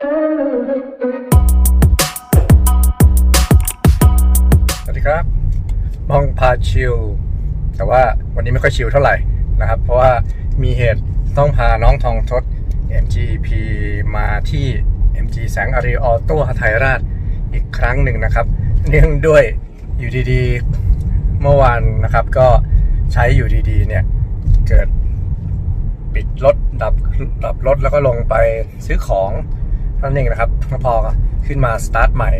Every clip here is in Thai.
สวัสดีครับ มองพาชิล แต่ว่าวันนี้ไม่ค่อยชิลเท่าไหร่นะครับ เพราะว่ามีเหตุต้องพาน้องทองทศ MGP มาที่ MG แสงอารีออโต้หทัยราชอีกครั้งหนึ่งนะครับ เนื่องด้วยอยู่ดีๆ เมื่อวานนะครับก็ใช้อยู่ดีๆ เนี่ย เกิดปิดรถดับดับรถแล้วก็ลงไปซื้อของ นั่นเองนะครับพอขึ้นมาสตาร์ทใหม่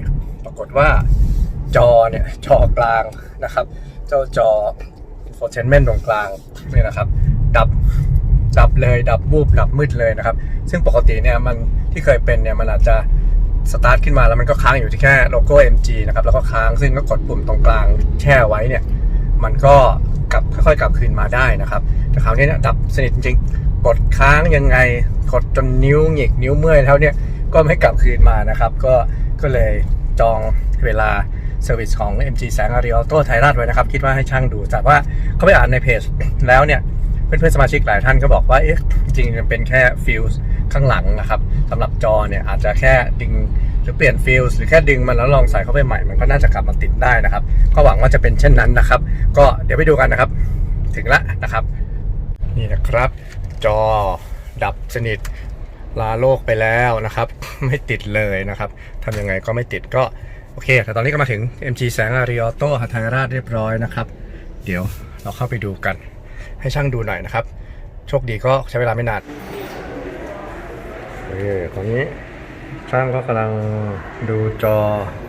ปรากฏว่าจอเนี่ยจอกลางนะครับ เจ้าจอ infotainment ตรงกลางนี่นะครับ ดับดับเลยดับวูบดับมืดเลยนะครับ ซึ่งปกติเนี่ยมันที่เคยเป็นเนี่ยมันอาจจะสตาร์ทขึ้นมาแล้วมันก็ค้างอยู่ที่แค่โลโก้ MG นะครับแล้วก็ค้างซึ่งก็กดปุ่มตรงกลางแช่ไว้เนี่ยมันก็กลับค่อยๆกลับคืนมาได้นะครับ แต่คราวนี้เนี่ยดับสนิทจริงๆกดค้างยังไงกดจนนิ้วหงิกนิ้วเมื่อยแล้วเนี่ย ก็ไม่กลับคืนมานะครับ ก็ก็เลยจองเวลาเซอร์วิสของ MG แสงอารีออโต้ไทยราชไว้นะครับ คิดว่าให้ช่างดู แต่ว่าเขาไปอ่านในเพจแล้วเนี่ย เพื่อนๆสมาชิกหลายท่านก็บอกว่าเอ๊ะจริงๆมันเป็นแค่ฟิลส์ข้างหลังนะครับสำหรับจอเนี่ยอาจจะแค่ดึงหรือเปลี่ยนฟิลส์หรือแค่ดึงมันแล้วลองใส่เข้าไปใหม่ มันก็น่าจะกลับมาติดได้นะครับ ก็หวังว่าจะเป็นเช่นนั้นนะครับ ก็เดี๋ยวไปดูกันนะครับ ถึงละนะครับ นี่นะครับ จอดับสนิท ลาโลกไปแล้วนะครับ ไม่ติดเลยนะครับทำยังไงก็ไม่ติดก็โอเค แต่ตอนนี้ก็มาถึง MG แสงอารีออโต้หัทยราชเรียบร้อยนะครับ เดี๋ยวเราเข้าไปดูกัน ให้ช่างดูหน่อยนะครับ โชคดีก็ใช้เวลาไม่นานเออตอนนี้ช่างก็กำลังดูจอ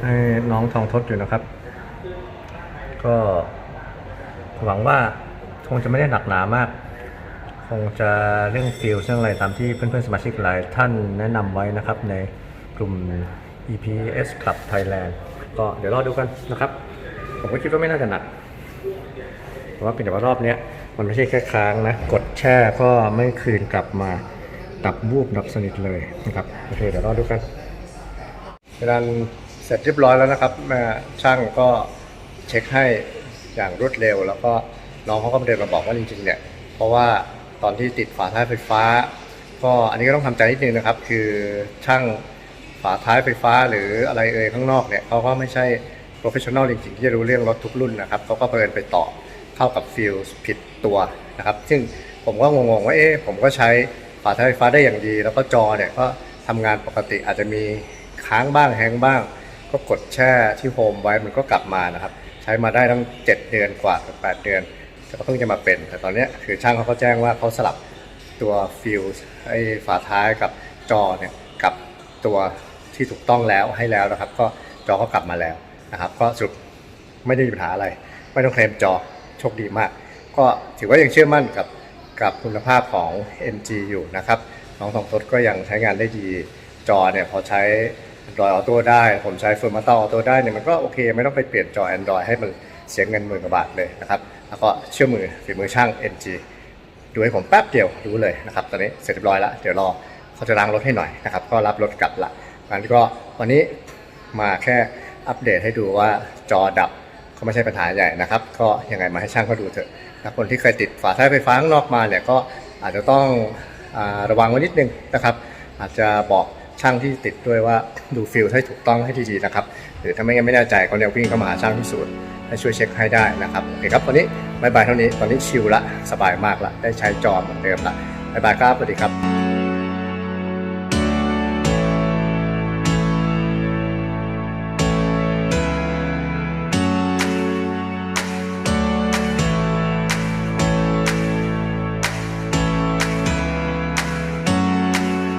ให้น้องทองทศอยู่นะครับ ก็หวังว่าคงจะไม่ได้หนักหนามาก คงจะเรื่องฟิลเรื่องอะไรตามที่เพื่อนๆสมาชิกหลายท่านแนะนำไว้นะครับในกลุ่ม EPS Club Thailand ก็เดี๋ยวรอดูกันนะครับ ผมก็คิดว่าไม่น่าจะหนักแต่ว่าเป็นแต่ว่ารอบนี้มันไม่ใช่แค่ค้างนะ กดแช่ก็ไม่คืนกลับมาดับวูบดับสนิทเลยนะครับโอเคเดี๋ยวรอดูกันเวลาเสร็จเรียบร้อยแล้วนะครับแม่ช่างก็เช็คให้อย่างรวดเร็ว แล้วก็น้องเขาก็เดินมาบอกว่าจริงๆเนี่ยเพราะว่า ตอนที่ติดฝาท้ายไฟฟ้า ก็อันนี้ก็ต้องทำใจนิดนึงนะครับ คือช่างฝาท้ายไฟฟ้าหรืออะไรเอ่ยข้างนอกเนี่ยเขาก็ไม่ใช่ professional จริงๆที่จะรู้เรื่องรถทุกรุ่นนะครับเขาก็เปิดไปต่อเข้ากับฟิลผิดตัวนะครับ ซึ่งผมก็งงๆว่าเอ๊ะผมก็ใช้ฝาท้ายไฟฟ้าได้อย่างดี แล้วก็จอเนี่ยก็ทำงานปกติอาจจะมีค้างบ้างแฮงบ้าง ก็กดแช่ที่โฮมไว้มันก็กลับมานะครับ ใช้มาได้ตั้ง 7 เดือนกว่ากับ8เดือน ก็เพิ่งจะมาเป็น แต่ตอนนี้คือช่างเขาก็แจ้งว่าเขาสลับตัวฟิลไอ้ฝาท้ายกับจอเนี่ยกับตัวที่ถูกต้องแล้วให้แล้วนะครับ ก็จอก็กลับมาแล้วนะครับก็สรุปไม่ได้มีปัญหาอะไร ไม่ต้องเคลมจอโชคดีมาก ก็ถือว่ายังเชื่อมั่นกับกับคุณภาพของ MG อยู่นะครับน้องทองทศก็ยังใช้งานได้ดีจอเนี่ยพอใช้ Android Auto ได้ ผมใช้ Firmata Auto ได้เนี่ยมันก็โอเค ไม่ต้องไปเปลี่ยนจอ Android ให้มันเสียเงินหมื่นกว่าบาทเลยนะครับ แล้วก็เชื่อมือฝีมือช่าง MG ดูให้ผมแป๊บเดียวรู้เลยนะครับตอนนี้เสร็จเรียบร้อยแล้วเดี๋ยวรอเขาจะล้างรถให้หน่อยนะครับก็รับรถกลับละงั้นก็วันนี้มาแค่อัปเดตให้ดูว่าจอดับก็ไม่ใช่ปัญหาใหญ่นะครับ ก็ยังไงมาให้ช่างเขาดูเถอะนะคนที่เคยติดฝาท้ายไฟฟ้าข้างนอกมาเนี่ยก็อาจจะต้องอระวังไว้นิดนึงนะครับ อาจจะบอกช่างที่ติดด้วยว่าดูฟิลให้ถูกต้องให้ดีๆนะครับ หรือถ้าไม่งั้นไม่แน่ใจก็เนี่ยวิ่งเข้ามาหาช่างที่ศูนย์ ให้ช่วยเช็คให้ได้นะครับโอเคครับวันนี้บายบายเท่านี้ตอนนี้ชิลละสบายมากละได้ใช้จอเหมือนเดิมละบายบายครับสวัสดีครับ